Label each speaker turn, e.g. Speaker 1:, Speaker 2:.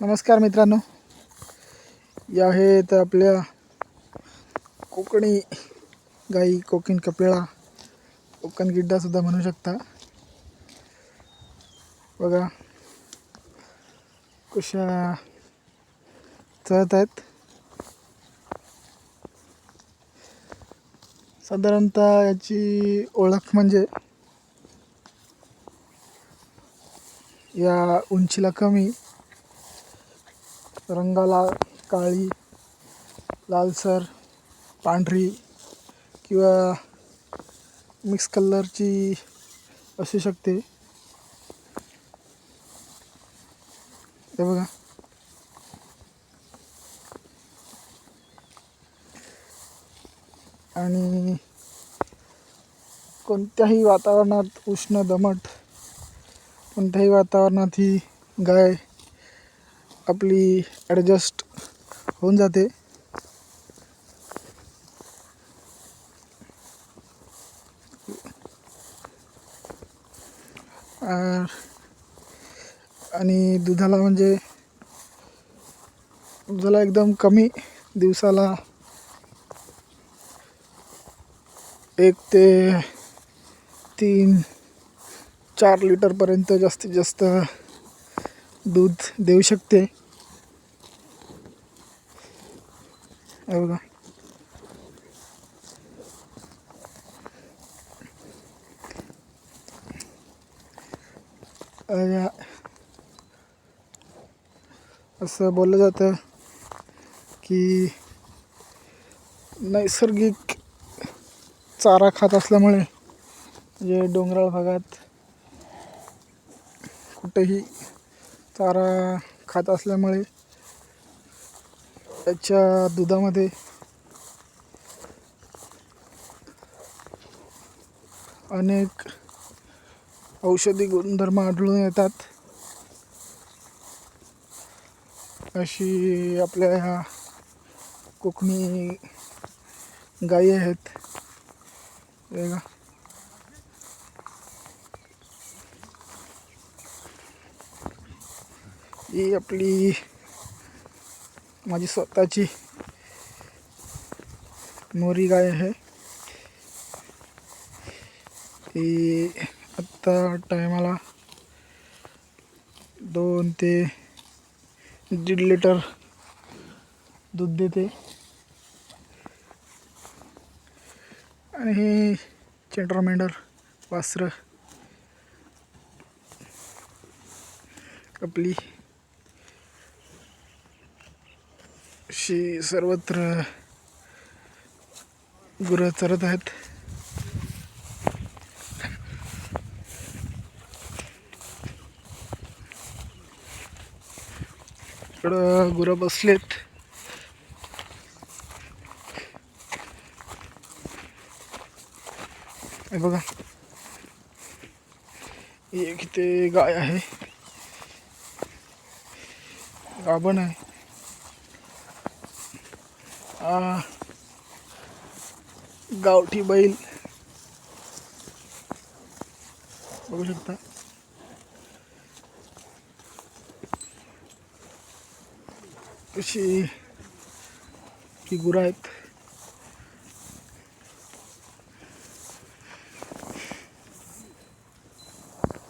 Speaker 1: नमस्कार मित्रांनो. या आहेत आपल्या कोकणी गाई कोकण कपिळा कोकण गिड्डासुद्धा म्हणू शकता. बघा कशा चढत आहेत. साधारणतः याची ओळख म्हणजे या उंचीला कमी रंगाला काळी लालसर पांढरी किंवा मिक्स कलरची असू शकते. हे बघा. आणि कोणत्याही वातावरणात उष्ण दमट कोणत्याही वातावरणात ही गाय आपली ॲडजस्ट होऊन जाते. आणि दुधाला म्हणजे दुधाला एकदम कमी दिवसाला एक ते तीन चार लिटरपर्यंत जास्तीत जास्त दूध देऊ शकते. हे बघा. असं बोललं जातं की नैसर्गिक चारा खात असल्यामुळे म्हणजे डोंगराळ भागात कुठेही चारा खात असल्यामुळे त्याच्या दुधामध्ये अनेक औषधी गुणधर्म आढळून येतात. अशी आपल्या ह्या कोकणी गायी आहेत. ही आपली माझी स्वतःची मोरी गाय आहे. ती आत्ता टायमाला दोन ते दीड लिटर दूध देते. आणि हे चेंड्रा मेंढर वासरं आपली अशी सर्वत्र गुरं चरत आहेत. इकडं गुरं बसलेत. हे बघा. ही एक इथे गाय आहे. गाभण आहे. गावठी बैल. बघू शकता. अशी ही गुरं आहेत.